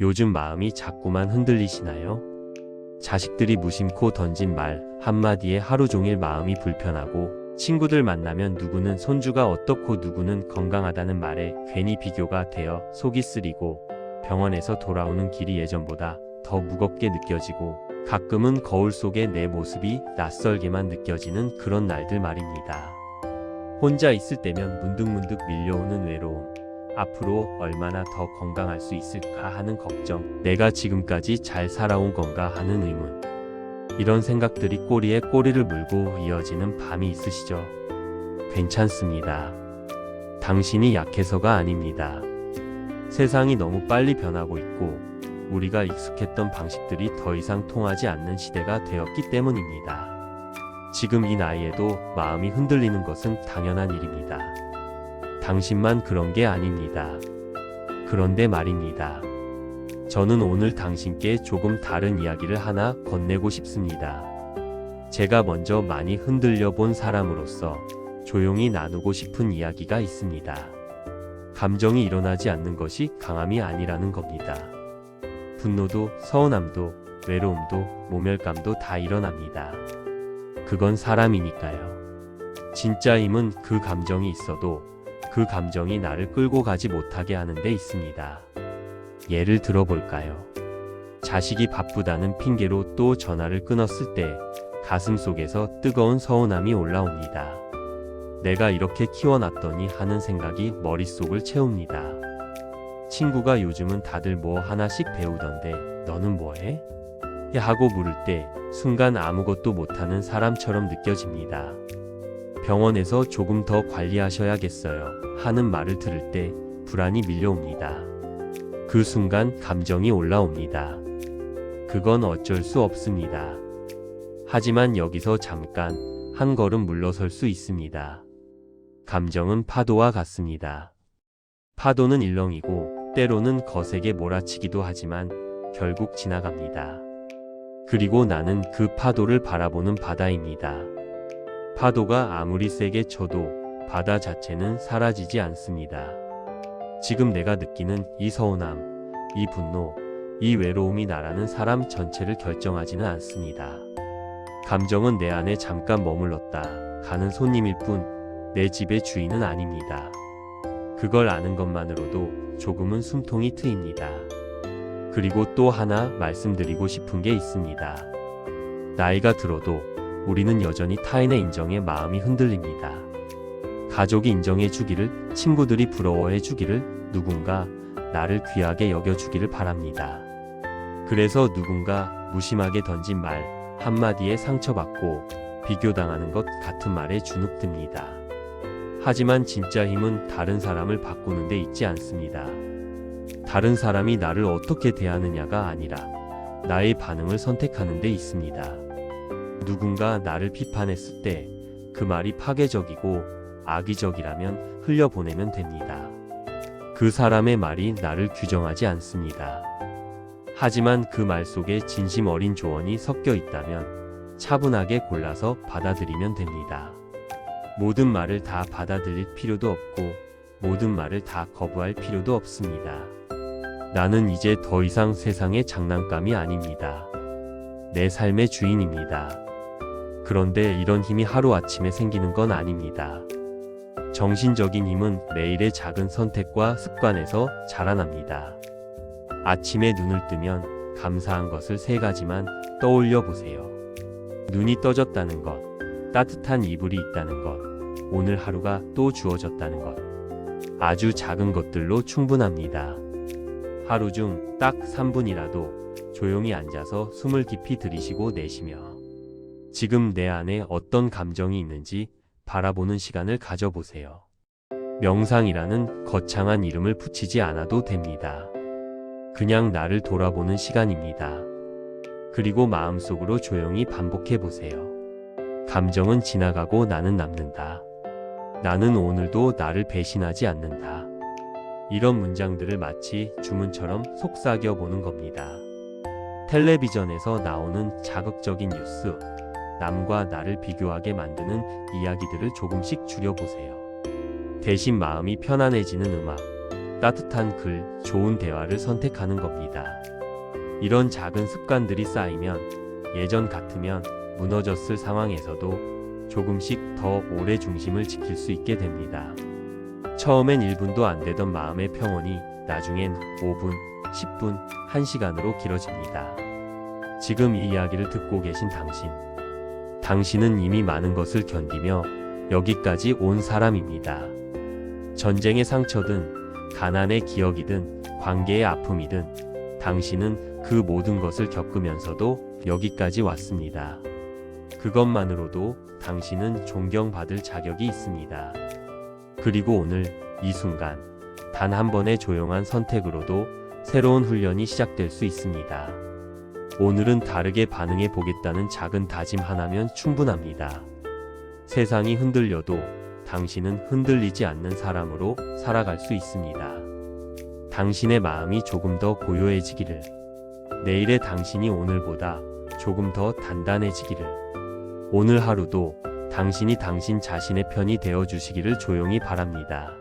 요즘 마음이 자꾸만 흔들리시나요? 자식들이 무심코 던진 말 한마디에 하루 종일 마음이 불편하고 친구들 만나면 누구는 손주가 어떻고 누구는 건강하다는 말에 괜히 비교가 되어 속이 쓰리고 병원에서 돌아오는 길이 예전보다 더 무겁게 느껴지고 가끔은 거울 속에 내 모습이 낯설게만 느껴지는 그런 날들 말입니다. 혼자 있을 때면 문득문득 밀려오는 외로움, 앞으로 얼마나 더 건강할 수 있을까 하는 걱정, 내가 지금까지 잘 살아온 건가 하는 의문. 이런 생각들이 꼬리에 꼬리를 물고 이어지는 밤이 있으시죠? 괜찮습니다. 당신이 약해서가 아닙니다. 세상이 너무 빨리 변하고 있고, 우리가 익숙했던 방식들이 더 이상 통하지 않는 시대가 되었기 때문입니다. 지금 이 나이에도 마음이 흔들리는 것은 당연한 일입니다. 당신만 그런 게 아닙니다. 그런데 말입니다. 저는 오늘 당신께 조금 다른 이야기를 하나 건네고 싶습니다. 제가 먼저 많이 흔들려 본 사람으로서 조용히 나누고 싶은 이야기가 있습니다. 감정이 일어나지 않는 것이 강함이 아니라는 겁니다. 분노도, 서운함도, 외로움도, 모멸감도 다 일어납니다. 그건 사람이니까요. 진짜 힘은 그 감정이 있어도 그 감정이 나를 끌고 가지 못하게 하는 데 있습니다. 예를 들어볼까요? 자식이 바쁘다는 핑계로 또 전화를 끊었을 때 가슴 속에서 뜨거운 서운함이 올라옵니다. 내가 이렇게 키워놨더니 하는 생각이 머릿속을 채웁니다. 친구가 요즘은 다들 뭐 하나씩 배우던데 너는 뭐해? 야 하고 물을 때 순간 아무것도 못하는 사람처럼 느껴집니다. 병원에서 조금 더 관리하셔야겠어요. 하는 말을 들을 때 불안이 밀려옵니다. 그 순간 감정이 올라옵니다. 그건 어쩔 수 없습니다. 하지만 여기서 잠깐 한 걸음 물러설 수 있습니다. 감정은 파도와 같습니다. 파도는 일렁이고 때로는 거세게 몰아치기도 하지만 결국 지나갑니다. 그리고 나는 그 파도를 바라보는 바다입니다. 파도가 아무리 세게 쳐도 바다 자체는 사라지지 않습니다. 지금 내가 느끼는 이 서운함, 이 분노, 이 외로움이 나라는 사람 전체를 결정하지는 않습니다. 감정은 내 안에 잠깐 머물렀다 가는 손님일 뿐 내 집의 주인은 아닙니다. 그걸 아는 것만으로도 조금은 숨통이 트입니다. 그리고 또 하나 말씀드리고 싶은 게 있습니다. 나이가 들어도 우리는 여전히 타인의 인정에 마음이 흔들립니다. 가족이 인정해 주기를, 친구들이 부러워해 주기를, 누군가 나를 귀하게 여겨 주기를 바랍니다. 그래서 누군가 무심하게 던진 말 한마디에 상처받고 비교당하는 것 같은 말에 주눅듭니다. 하지만 진짜 힘은 다른 사람을 바꾸는 데 있지 않습니다. 다른 사람이 나를 어떻게 대하느냐가 아니라 나의 반응을 선택하는 데 있습니다. 누군가 나를 비판했을 때 그 말이 파괴적이고 악의적이라면 흘려보내면 됩니다. 그 사람의 말이 나를 규정하지 않습니다. 하지만 그 말 속에 진심 어린 조언이 섞여 있다면 차분하게 골라서 받아들이면 됩니다. 모든 말을 다 받아들일 필요도 없고 모든 말을 다 거부할 필요도 없습니다. 나는 이제 더 이상 세상의 장난감이 아닙니다. 내 삶의 주인입니다. 그런데 이런 힘이 하루아침에 생기는 건 아닙니다. 정신적인 힘은 매일의 작은 선택과 습관에서 자라납니다. 아침에 눈을 뜨면 감사한 것을 세 가지만 떠올려 보세요. 눈이 떠졌다는 것, 따뜻한 이불이 있다는 것, 오늘 하루가 또 주어졌다는 것. 아주 작은 것들로 충분합니다. 하루 중 딱 3분이라도 조용히 앉아서 숨을 깊이 들이쉬고 내쉬며 지금 내 안에 어떤 감정이 있는지 바라보는 시간을 가져보세요. 명상이라는 거창한 이름을 붙이지 않아도 됩니다. 그냥 나를 돌아보는 시간입니다. 그리고 마음속으로 조용히 반복해 보세요. 감정은 지나가고 나는 남는다. 나는 오늘도 나를 배신하지 않는다. 이런 문장들을 마치 주문처럼 속삭여 보는 겁니다. 텔레비전에서 나오는 자극적인 뉴스, 남과 나를 비교하게 만드는 이야기들을 조금씩 줄여보세요. 대신 마음이 편안해지는 음악, 따뜻한 글, 좋은 대화를 선택하는 겁니다. 이런 작은 습관들이 쌓이면 예전 같으면 무너졌을 상황에서도 조금씩 더 오래 중심을 지킬 수 있게 됩니다. 처음엔 1분도 안 되던 마음의 평온이 나중엔 5분, 10분, 1시간으로 길어집니다. 지금 이 이야기를 듣고 계신 당신. 당신은 이미 많은 것을 견디며 여기까지 온 사람입니다. 전쟁의 상처든 가난의 기억이든 관계의 아픔이든 당신은 그 모든 것을 겪으면서도 여기까지 왔습니다. 그것만으로도 당신은 존경받을 자격이 있습니다. 그리고 오늘 이 순간 단 한 번의 조용한 선택으로도 새로운 훈련이 시작될 수 있습니다. 오늘은 다르게 반응해 보겠다는 작은 다짐 하나면 충분합니다. 세상이 흔들려도 당신은 흔들리지 않는 사람으로 살아갈 수 있습니다. 당신의 마음이 조금 더 고요해지기를. 내일의 당신이 오늘보다 조금 더 단단해지기를. 오늘 하루도 당신이 당신 자신의 편이 되어 주시기를 조용히 바랍니다.